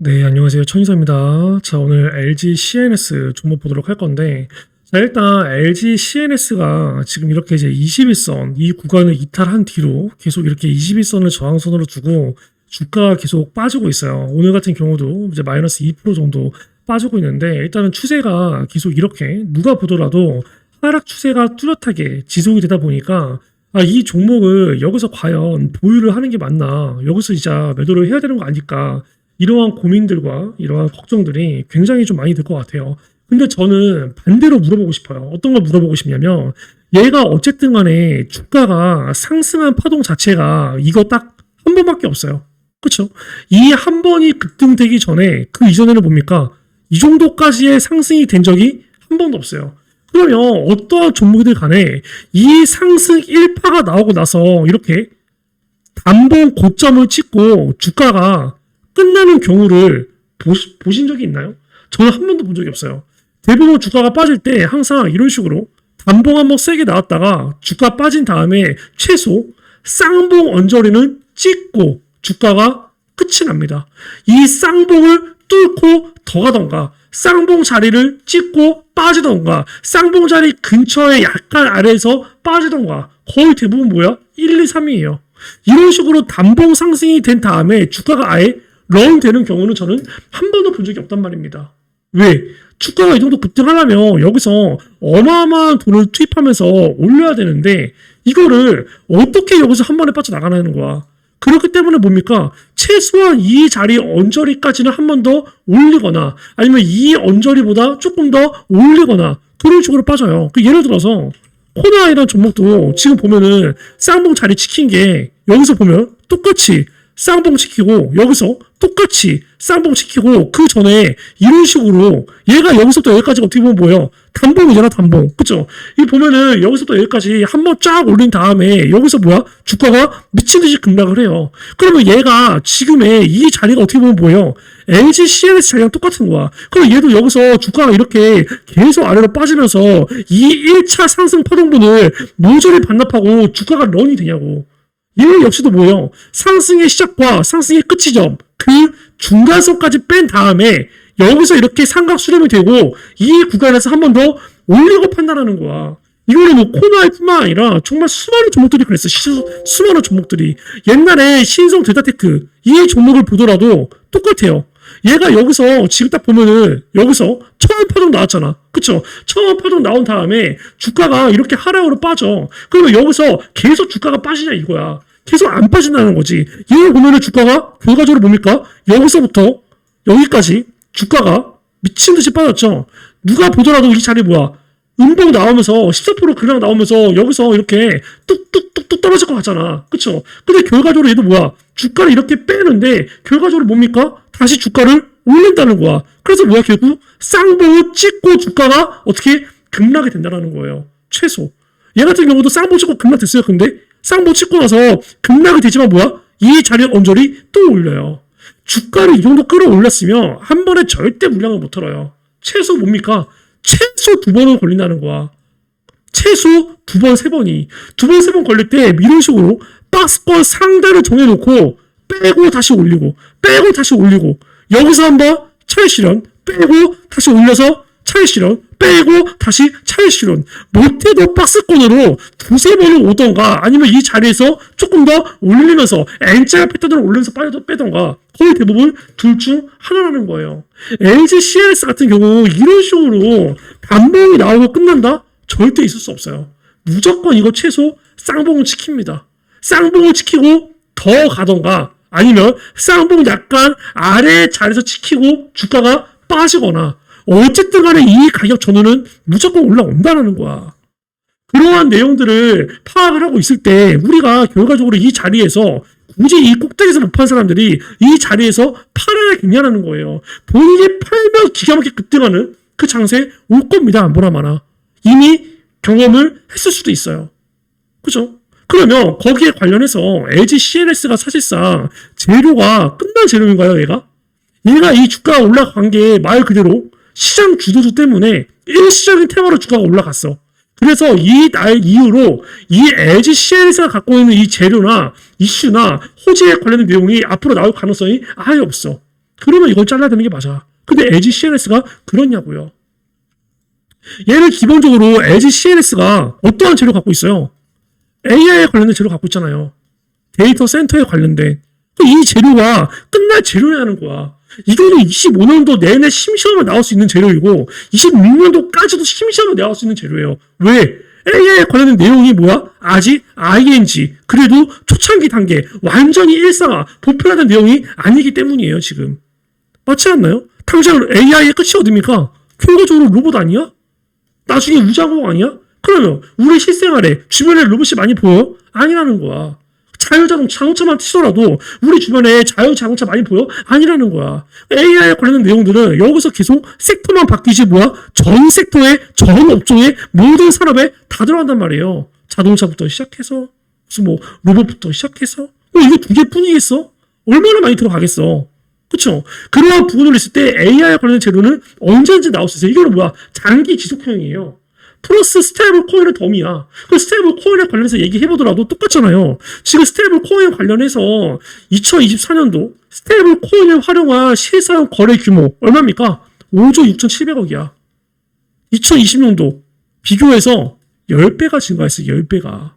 네, 안녕하세요. 천이사입니다. 자, 오늘 LG CNS 종목 보도록 할 건데, 자, 일단 LG CNS가 지금 이렇게 이제 21선, 이 구간을 이탈한 뒤로 계속 이렇게 21선을 저항선으로 두고 주가가 계속 빠지고 있어요. 오늘 같은 경우도 이제 마이너스 2% 정도 빠지고 있는데, 일단은 추세가 계속 이렇게 누가 보더라도 하락 추세가 뚜렷하게 지속이 되다 보니까 아, 이 종목을 여기서 과연 보유를 하는 게 맞나, 여기서 이제 매도를 해야 되는 거 아닐까, 이러한 고민들과 이러한 걱정들이 굉장히 좀 많이 들 것 같아요. 근데 저는 반대로 물어보고 싶어요. 어떤 걸 물어보고 싶냐면, 얘가 어쨌든 간에 주가가 상승한 파동 자체가 이거 딱 한 번밖에 없어요. 그쵸? 이한 번이 급등되기 전에 그 이전에는 뭡니까? 이 정도까지의 상승이 된 적이 한 번도 없어요. 그러면 어떠한 종목들 간에 이 상승 1파가 나오고 나서 이렇게 단번 고점을 찍고 주가가 끝나는 경우를 보시, 보신 적이 있나요? 저는 한 번도 본 적이 없어요. 대부분 주가가 빠질 때 항상 이런 식으로 단봉 한번 세게 나왔다가 주가 빠진 다음에 최소 쌍봉 언저리는 찍고 주가가 끝이 납니다. 이 쌍봉을 뚫고 더 가던가 쌍봉 자리를 찍고 빠지던가 쌍봉 자리 근처에 약간 아래에서 빠지던가 거의 대부분 뭐야? 1, 2, 3이에요. 이런 식으로 단봉 상승이 된 다음에 주가가 아예 런 되는 경우는 저는 한 번도 본 적이 없단 말입니다. 왜? 주가가 이 정도 급등하려면 여기서 어마어마한 돈을 투입하면서 올려야 되는데 이거를 어떻게 여기서 한 번에 빠져나가는 거야. 그렇기 때문에 뭡니까? 최소한 이 자리 언저리까지는 한 번 더 올리거나 아니면 이 언저리보다 조금 더 올리거나 그런 식으로 빠져요. 그 예를 들어서 코나이란 종목도 지금 보면은 쌍봉 자리 지킨 게 여기서 보면 똑같이 쌍봉 시키고 여기서 똑같이 쌍봉 시키고 그 전에 이런 식으로 얘가 여기서부터 여기까지 어떻게 보면 뭐예요? 단봉이잖아 단봉 그쵸? 이 보면은 여기서부터 여기까지 한번 쫙 올린 다음에 여기서 뭐야? 주가가 미친듯이 급락을 해요 그러면 얘가 지금의 이 자리가 어떻게 보면 뭐예요? LG CNS 자리랑 똑같은 거야 그럼 얘도 여기서 주가가 이렇게 계속 아래로 빠지면서 이 1차 상승 파동분을 모조리 반납하고 주가가 런이 되냐고 얘 역시도 뭐예요? 상승의 시작과 상승의 끝이죠. 그 중간선까지 뺀 다음에 여기서 이렇게 삼각 수렴이 되고 이 구간에서 한 번 더 올리고 판단하는 거야. 이거는 뭐 코너뿐만 아니라 정말 수많은 종목들이 그랬어. 시, 수많은 종목들이. 옛날에 신성 데이터테크 이 종목을 보더라도 똑같아요. 얘가 여기서 지금 딱 보면은 여기서 처음 파동 나왔잖아. 그쵸? 처음 파동 나온 다음에 주가가 이렇게 하락으로 빠져. 그러면 여기서 계속 주가가 빠지냐 이거야. 계속 안 빠진다는 거지. 얘 보면은 주가가 결과적으로 뭡니까? 여기서부터 여기까지 주가가 미친 듯이 빠졌죠. 누가 보더라도 이 자리 뭐야? 음봉 나오면서 14% 그냥 나오면서 여기서 이렇게 뚝뚝뚝뚝 떨어질 것 같잖아. 그쵸? 근데 결과적으로 얘도 뭐야? 주가를 이렇게 빼는데 결과적으로 뭡니까? 다시 주가를 올린다는 거야. 그래서 뭐야? 결국 쌍봉을 찍고 주가가 어떻게 급락이 된다는 거예요. 최소. 얘 같은 경우도 쌍봉 찍고 급락 됐어요. 근데 쌍봉 찍고 나서 급락이 되지만 뭐야? 이 자리 언저리 또 올려요. 주가를 이 정도 끌어올렸으면 한 번에 절대 물량을 못 털어요. 최소 뭡니까? 최소 두 번은 걸린다는 거야. 최소 두 번, 세 번이. 두 번, 세 번 걸릴 때 이런 식으로 박스권 상단을 정해놓고 빼고 다시 올리고, 빼고 다시 올리고, 여기서 한번 차일 실현, 빼고 다시 올려서 실현, 빼고 다시 실현. 못해도 박스권으로 두세 번을 오던가 아니면 이 자리에서 조금 더 올리면서 N자 패턴으로 올리면서 빠져 빼던가 거의 대부분 둘 중 하나라는 거예요. LG CNS 같은 경우 이런 식으로 반봉이 나오고 끝난다? 절대 있을 수 없어요. 무조건 이거 최소 쌍봉을 지킵니다. 쌍봉을 지키고 더 가던가 아니면 쌍봉 약간 아래 자리에서 지키고 주가가 빠지거나 어쨌든 간에 이 가격 전후는 무조건 올라온다는 거야. 그러한 내용들을 파악을 하고 있을 때 우리가 결과적으로 이 자리에서 굳이 이 꼭대기에서 못 판 사람들이 이 자리에서 팔아야 겠냐라는 거예요. 본인이 팔면 기가 막히게 급등하는 그 장세 올 겁니다. 안 보나 마나. 이미 경험을 했을 수도 있어요. 그죠? 그러면 거기에 관련해서 LG CNS가 사실상 재료가 끝난 재료인가요, 얘가? 얘가 이 주가가 올라간 게 말 그대로 시장 주도주 때문에 일시적인 테마로 주가가 올라갔어. 그래서 이 날 이후로 이 LG CNS가 갖고 있는 이 재료나 이슈나 호재에 관련된 내용이 앞으로 나올 가능성이 아예 없어. 그러면 이걸 잘라야 되는 게 맞아. 근데 LG CNS가 그렇냐고요. 얘는 기본적으로 LG CNS가 어떠한 재료 갖고 있어요? AI에 관련된 재료 갖고 있잖아요. 데이터 센터에 관련된. 이 재료가 끝날 재료라는 거야. 이거는 25년도 내내 심시하면 나올 수 있는 재료이고 26년도까지도 심시하면 나올 수 있는 재료예요. 왜? AI에 관련된 내용이 뭐야? 아직 ING 그래도 초창기 단계 완전히 일상화 보편화된 내용이 아니기 때문이에요 지금 맞지 않나요? 당장 AI의 끝이 어딥니까? 결과적으로 로봇 아니야? 나중에 우자공 아니야? 그러면 우리 실생활에 주변에 로봇이 많이 보여? 아니라는 거야. 자율자동 자동차만 치더라도 우리 주변에 자율자동차 많이 보여? 아니라는 거야. AI에 관련된 내용들은 여기서 계속 섹터만 바뀌지 뭐야? 전 섹터에 전 업종에 모든 산업에 다 들어간단 말이에요. 자동차부터 시작해서 무슨 뭐 로봇부터 시작해서 어, 이게 두 개뿐이겠어? 얼마나 많이 들어가겠어? 그쵸? 그러한 부분을 있을 때 AI에 관련된 재료는 언제든지 나올 수 있어요. 이거는 뭐야? 장기 지속형이에요. 플러스 스테이블 코인은 덤이야. 그 스테이블 코인에 관련해서 얘기해보더라도 똑같잖아요. 지금 스테이블 코인 관련해서 2024년도 스테이블 코인을 활용한 실사용 거래 규모 얼마입니까? 5조 6,700억이야. 2020년도 비교해서 10배가 증가했어, 10배가.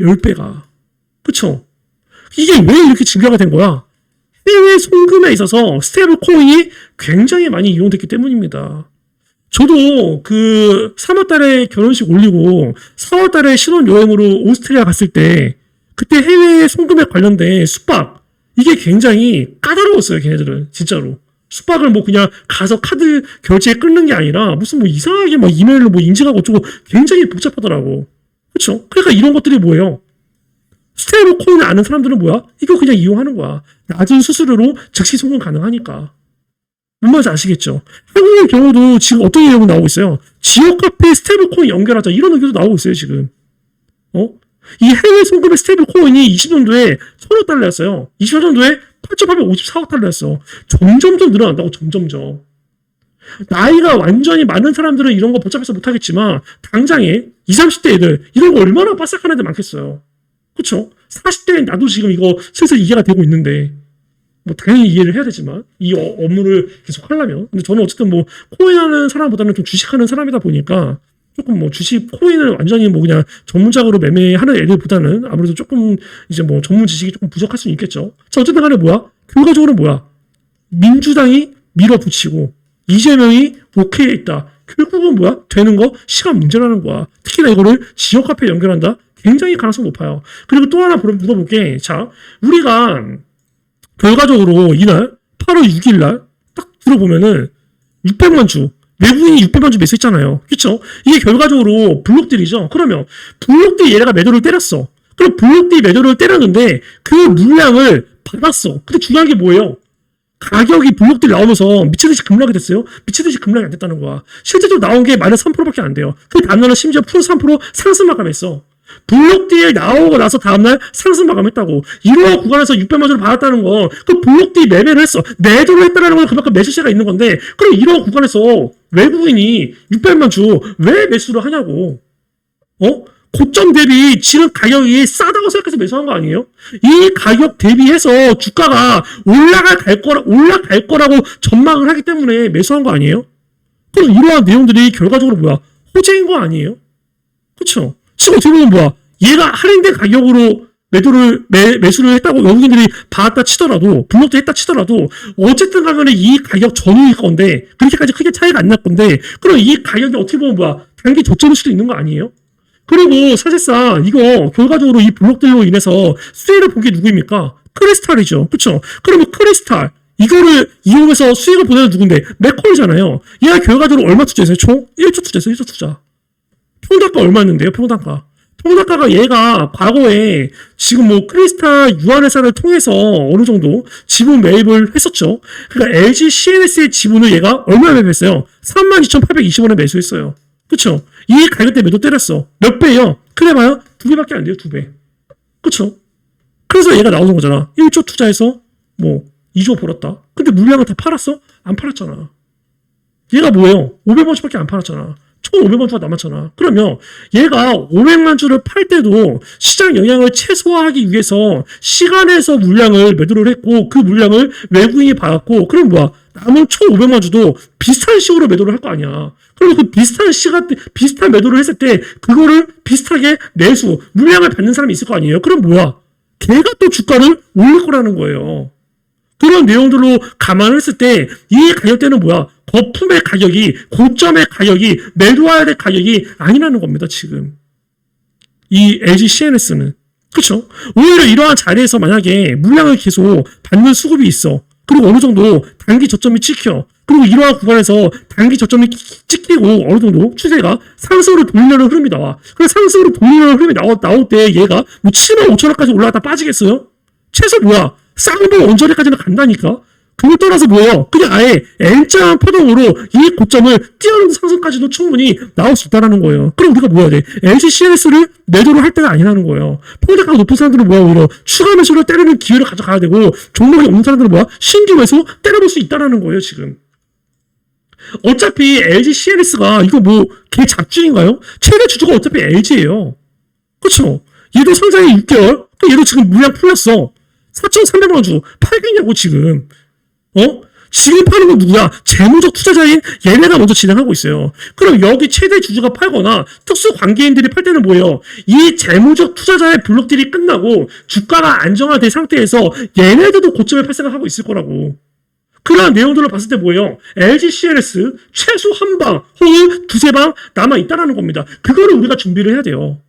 10배가. 그쵸? 이게 왜 이렇게 증가가 된 거야? 해외 송금에 있어서 스테이블 코인이 굉장히 많이 이용됐기 때문입니다. 저도 그 3월 달에 결혼식 올리고 4월 달에 신혼 여행으로 오스트리아 갔을 때 그때 해외 송금에 관련된 숙박 이게 굉장히 까다로웠어요, 걔네들은. 진짜로. 숙박을 뭐 그냥 가서 카드 결제에 끊는 게 아니라 무슨 뭐 이상하게 막 이메일로 뭐 인증하고 어쩌고 굉장히 복잡하더라고. 그쵸? 그러니까 이런 것들이 뭐예요? 스테이블 코인을 아는 사람들은 뭐야? 이거 그냥 이용하는 거야. 낮은 수수료로 즉시 송금 가능하니까. 뭔 말인지 아시겠죠? 한국의 경우도 지금 어떤 내용이 나오고 있어요? 지역 카페 스테이블 코인 연결하자. 이런 의견도 나오고 있어요, 지금. 어? 이 해외 송금의 스테이블 코인이 20년도에 1000억 달러였어요. 20년도에 8,854억 달러였어. 점점점 늘어난다고, 점점점. 나이가 완전히 많은 사람들은 이런 거 복잡해서 못하겠지만, 당장에 20, 30대 애들, 이런 거 얼마나 빠삭한 애들 많겠어요. 그쵸? 40대엔 나도 지금 이거 슬슬 이해가 되고 있는데, 뭐 당연히 이해를 해야 되지만 이 어- 업무를 계속 하려면 근데 저는 어쨌든 뭐 코인하는 사람보다는 좀 주식하는 사람이다 보니까 조금 뭐 주식 코인을 완전히 뭐 그냥 전문적으로 매매하는 애들보다는 아무래도 조금 이제 뭐 전문 지식이 조금 부족할 수는 있겠죠. 자 어쨌든 간에 뭐야? 결과적으로 뭐야? 민주당이 밀어붙이고 이재명이 오케이 했다. 결국은 뭐야? 되는 거 시간 문제라는 거야. 특히나 이거를 지역 화폐 연결한다. 굉장히 가능성 높아요. 그리고 또 하나 물어- 물어볼게. 자, 우리가 결과적으로 이날 8월 6일 날 딱 들어보면은 600만 주 외국인이 600만 주 매수했잖아요. 그렇죠? 이게 결과적으로 블록들이죠. 그러면 블록들이 얘네가 매도를 때렸어. 그럼 블록들이 매도를 때렸는데 그 물량을 받았어. 근데 중요한 게 뭐예요? 가격이 블록들이 나오면서 미치듯이 급락이 됐어요. 미치듯이 급락이 안 됐다는 거야. 실제적으로 나온 게 마이너스 3%밖에 안 돼요. 그 다음날은 심지어 플러스 3% 상승 마감했어. 블록딜 나오고 나서 다음날 상승 마감했다고. 이러한 구간에서 600만 원을 받았다는 거, 그 블록딜 매매를 했어. 매도를 했다는 건 그만큼 매수세가 있는 건데, 그럼 이러한 구간에서 외국인이 600만 주 왜 매수를 하냐고. 어? 고점 대비 지금 가격이 싸다고 생각해서 매수한 거 아니에요? 이 가격 대비해서 주가가 올라갈 갈 거라, 올라갈 거라고 전망을 하기 때문에 매수한 거 아니에요? 그럼 이러한 내용들이 결과적으로 뭐야? 호재인 거 아니에요? 그쵸? 지금 어떻게 보면 뭐야? 얘가 할인된 가격으로 매도를, 매, 매수를 했다고 외국인들이 받았다 치더라도, 블록도 했다 치더라도, 어쨌든 가면은 이 가격 전후일 건데, 그렇게까지 크게 차이가 안 날 건데, 그럼 이 가격이 어떻게 보면 뭐야? 단기 저점일 수도 있는 거 아니에요? 그리고 사실상 이거 결과적으로 이 블록들로 인해서 수혜를 본 게 누구입니까? 크리스탈이죠. 그쵸? 그러면 크리스탈, 이거를 이용해서 수익을 보내는 누군데? 맥콜이잖아요. 얘가 결과적으로 얼마 투자했어요? 총? 1조 투자했어요, 1조 투자. 평단가 얼마였는데요, 평단가? 평단가가 얘가 과거에 지금 뭐 크리스탈 유한회사를 통해서 어느 정도 지분 매입을 했었죠. 그러니까 LG CNS의 지분을 얘가 얼마에 매입했어요? 32,820원에 매수했어요. 그쵸? 이 가격대 매도 때렸어. 몇 배요? 그래 봐요. 두 배밖에 안 돼요, 두 배. 그쵸? 그래서 얘가 나오는 거잖아. 1조 투자해서 뭐 2조 벌었다. 근데 물량을 다 팔았어? 안 팔았잖아. 얘가 뭐예요? 500원씩밖에 안 팔았잖아. 총 500만 주가 남았잖아. 그러면 얘가 500만 주를 팔 때도 시장 영향을 최소화하기 위해서 시간에서 물량을 매도를 했고 그 물량을 외국인이 받았고 그럼 뭐야? 남은 총 500만 주도 비슷한 식으로 매도를 할 거 아니야. 그러면 그 비슷한 시간, 비슷한 매도를 했을 때 그거를 비슷하게 매수, 물량을 받는 사람이 있을 거 아니에요. 그럼 뭐야? 걔가 또 주가를 올릴 거라는 거예요. 그런 내용들로 감안을 했을 때 이 가격대는 뭐야? 거품의 가격이 고점의 가격이 매도해야 될 가격이 아니라는 겁니다. 지금 이 LG CNS는 그렇죠? 오히려 이러한 자리에서 만약에 물량을 계속 받는 수급이 있어. 그리고 어느 정도 단기 저점이 찍혀. 그리고 이러한 구간에서 단기 저점이 찍히고 어느 정도 추세가 상승으로 돌리려는 흐름이 나와. 그래서 상승으로 돌리려는 흐름이 나올, 나올 때 얘가 뭐 7만 5천 원까지 올라갔다 빠지겠어요? 최소 뭐야? 쌍봉 원저리까지는 간다니까? 그걸 떠나서 뭐예요? 그냥 아예 N자 파동으로 이 고점을 뛰어넘는 상승까지도 충분히 나올 수 있다는 거예요. 그럼 우리가 뭐 해야 돼? LG CNS를 매도를 할 때가 아니라는 거예요. 평대가가 높은 사람들은 뭐야? 오히려 추가 매수를 때리는 기회를 가져가야 되고 종목이 없는 사람들은 뭐야? 신규 매수 때려볼 수 있다는 거예요, 지금. 어차피 LG CNS가 이거 뭐개 잡주인가요? 최대 주주가 어차피 LG예요. 그렇죠? 얘도 상장이 6개월. 그 얘도 지금 물량 풀렸어. 4,300만 원 주고 팔겠냐고 지금. 어? 지금 파는 건 누구야? 재무적 투자자인 얘네가 먼저 진행하고 있어요. 그럼 여기 최대 주주가 팔거나 특수 관계인들이 팔 때는 뭐예요? 이 재무적 투자자의 블록들이 끝나고 주가가 안정화된 상태에서 얘네들도 고점에 팔생을 하고 있을 거라고. 그러한 내용들을 봤을 때 뭐예요? LG CNS 최소 한 방 혹은 두세 방 남아 있다라는 겁니다. 그거를 우리가 준비를 해야 돼요.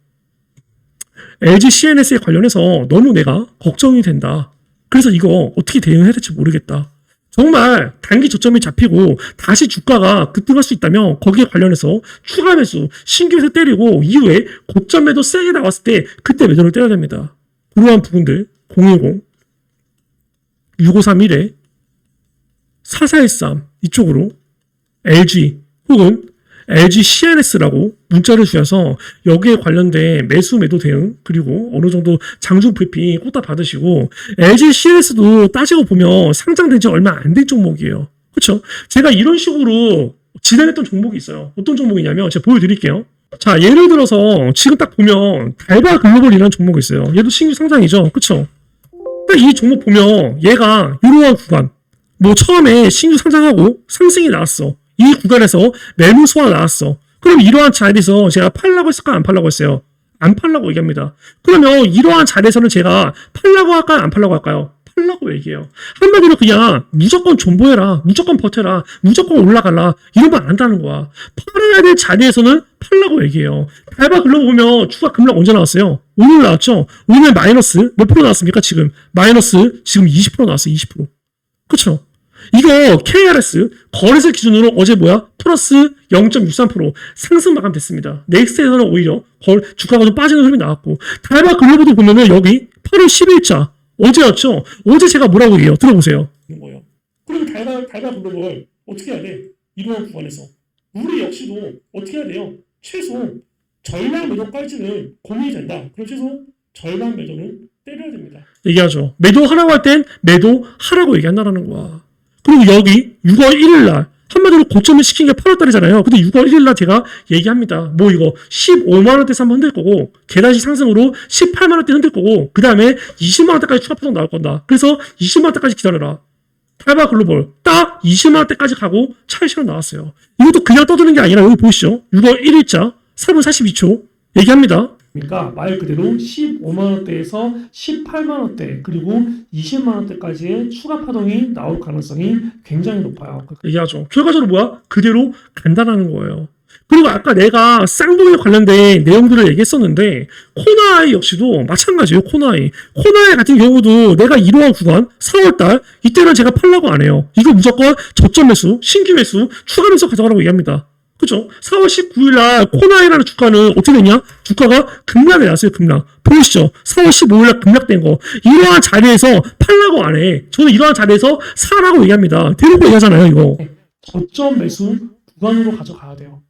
LG CNS에 관련해서 너무 내가 걱정이 된다. 그래서 이거 어떻게 대응해야 될지 모르겠다. 정말 단기 저점이 잡히고 다시 주가가 급등할 수 있다면 거기에 관련해서 추가 매수, 신규 매수 때리고 이후에 고점 매도 세게 나왔을 때 그때 매도를 때려야 됩니다. 그러한 부분들 010, 6531에 4413 이쪽으로 LG 혹은 LG CNS라고 문자를 주셔서 여기에 관련된 매수 매도 대응 그리고 어느 정도 장중 브리핑 꼭다 받으시고 LG CNS도 따지고 보면 상장된 지 얼마 안 된 종목이에요. 그렇죠? 제가 이런 식으로 진행했던 종목이 있어요. 어떤 종목이냐면 제가 보여드릴게요. 자 예를 들어서 지금 딱 보면 달바 글로벌이라는 종목이 있어요. 얘도 신규 상장이죠. 그렇죠? 딱이 종목 보면 얘가 이러한 구간 뭐 처음에 신규 상장하고 상승이 나왔어. 이 구간에서 매물 소화 나왔어. 그럼 이러한 자리에서 제가 팔라고 했을까 안 팔라고 했어요? 안 팔라고 얘기합니다. 그러면 이러한 자리에서는 제가 팔라고 할까요? 안 팔라고 할까요? 팔라고 얘기해요. 한마디로 그냥 무조건 존버해라. 무조건 버텨라. 무조건 올라가라. 이러면 안 한다는 거야. 팔아야 될 자리에서는 팔라고 얘기해요. 달바 글로 보면 추가 급락 언제 나왔어요? 오늘 나왔죠? 오늘 마이너스 몇 프로 나왔습니까? 지금 마이너스 지금 20% 나왔어요. 20%. 그쵸? 이거 KRS 거래세 기준으로 어제 뭐야? 플러스 0.63% 상승 마감됐습니다. 넥스트에서는 오히려 걸, 주가가 좀 빠지는 흐름이 나왔고 달바 글로벌도 보면은 여기 8월 10일자 어제였죠? 어제 제가 뭐라고 얘기해요? 들어보세요. 거예요. 그럼 달바, 달바 글로벌 어떻게 해야 돼? 이러한 구간에서 우리 역시도 어떻게 해야 돼요? 최소 절반 매도까지는 고민이 된다. 그럼 최소 절반 매도는 때려야 됩니다. 얘기하죠. 매도 하라고 할 땐 매도 하라고 얘기한다라는 거야. 그리고 여기 6월 1일 날 한마디로 고점을 시킨 게 8월 달이잖아요. 근데 6월 1일 날 제가 얘기합니다. 뭐 이거 15만 원대에서 한번 흔들 거고 계단식 상승으로 18만 원대 흔들 거고 그 다음에 20만 원대까지 추가 파동 나올 건다. 그래서 20만 원대까지 기다려라. 탈바 글로벌 딱 20만 원대까지 가고 차익 실현 나왔어요. 이것도 그냥 떠드는 게 아니라 여기 보시죠. 6월 1일자 3분 42초 얘기합니다. 그러니까 말 그대로 15만 원대에서 18만 원대 그리고 20만 원대까지의 추가 파동이 나올 가능성이 굉장히 높아요. 얘기하죠. 결과적으로 뭐야? 그대로 간다라는 거예요. 그리고 아까 내가 쌍둥이에 관련된 내용들을 얘기했었는데 코나이 역시도 마찬가지예요. 코나이. 코나이 같은 경우도 내가 이러한 구간 4월달 이때는 제가 팔라고 안 해요. 이거 무조건 저점 매수, 신규 매수, 추가 매수 가져가라고 얘기합니다. 그죠? 4월 19일 날 코나이라는 주가는 어떻게 됐냐? 주가가 급락이 났어요, 급락. 보이시죠? 4월 15일 날 급락된 거. 이러한 자리에서 팔라고 안 해. 저는 이러한 자리에서 사라고 얘기합니다. 대놓고 얘기하잖아요, 이거. 저점 매수 구간으로 가져가야 돼요.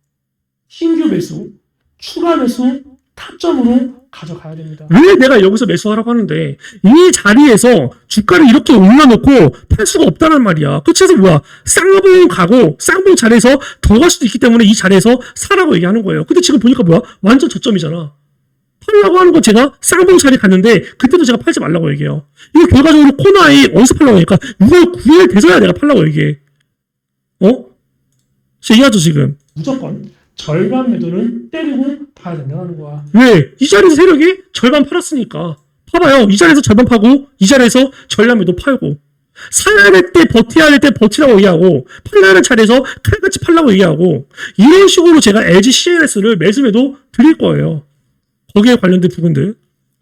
신규 매수, 추가 매수, 타점으로 가져가야 됩니다. 왜 내가 여기서 매수하라고 하는데 이 자리에서 주가를 이렇게 올려놓고 팔 수가 없다는 말이야. 끝에서 뭐야? 쌍봉 가고 쌍봉 자리에서 더 갈 수도 있기 때문에 이 자리에서 사라고 얘기하는 거예요. 근데 지금 보니까 뭐야? 완전 저점이잖아. 팔라고 하는 거 제가 쌍봉 자리 갔는데 그때도 제가 팔지 말라고 얘기해요. 이거 결과적으로 코너에 어디서 팔라고 하니까 6월 9일 돼서야 내가 팔라고 얘기해. 어? 얘기하죠 지금. 무조건 절반 매도는 때리고 봐야 된다는 거야. 왜? 이 자리에서 세력이 절반 팔았으니까. 봐봐요. 이 자리에서 절반 파고 이 자리에서 전량 매도 팔고 사야 될 때 버텨야 될 때 버티라고 얘기하고 팔려야 할 차례에서 칼같이 팔라고 얘기하고 이런 식으로 제가 LG CNS를 매수 매도 드릴 거예요. 거기에 관련된 부분들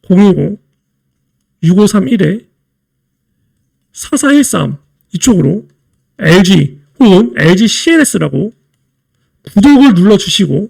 010 6531에 4413 이쪽으로 LG 혹은 LG CNS라고 구독을 눌러주시고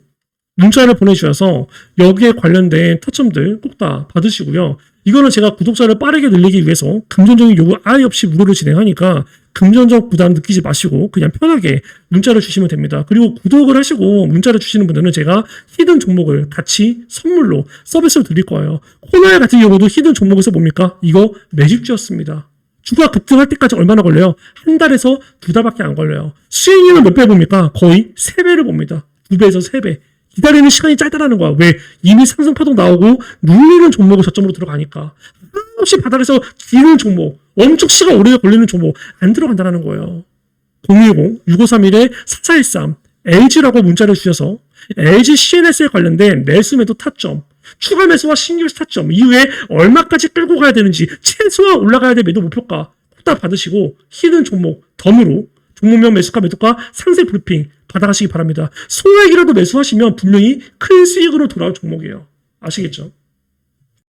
문자를 보내주셔서 여기에 관련된 타점들 꼭 다 받으시고요. 이거는 제가 구독자를 빠르게 늘리기 위해서 금전적인 요구 아예 없이 무료로 진행하니까 금전적 부담 느끼지 마시고 그냥 편하게 문자를 주시면 됩니다. 그리고 구독을 하시고 문자를 주시는 분들은 제가 히든 종목을 같이 선물로 서비스로 드릴 거예요. 코너에 같은 경우도 히든 종목에서 뭡니까? 이거 매직주였습니다. 주가 급등할 때까지 얼마나 걸려요? 한 달에서 두 달밖에 안 걸려요. 수익률은 몇 배 봅니까? 거의 세 배를 봅니다. 두 배에서 세 배. 기다리는 시간이 짧다라는 거야. 왜? 이미 상승 파동 나오고 눌리는 종목을 저점으로 들어가니까. 한없이 바닥에서 기는 종목, 엄청 시간 오래 걸리는 종목 안 들어간다는 거예요. 010-6531-4413 LG라고 문자를 주셔서 LG CNS에 관련된 매수 매도 타점, 추가 매수와 신규 매수 타점 이후에 얼마까지 끌고 가야 되는지 최소한 올라가야 될 매도 목표가 꼭 다 받으시고 히든 종목 덤으로 종목명 매수가 매도가 상세 브리핑 받아가시기 바랍니다. 소액이라도 매수하시면 분명히 큰 수익으로 돌아올 종목이에요. 아시겠죠?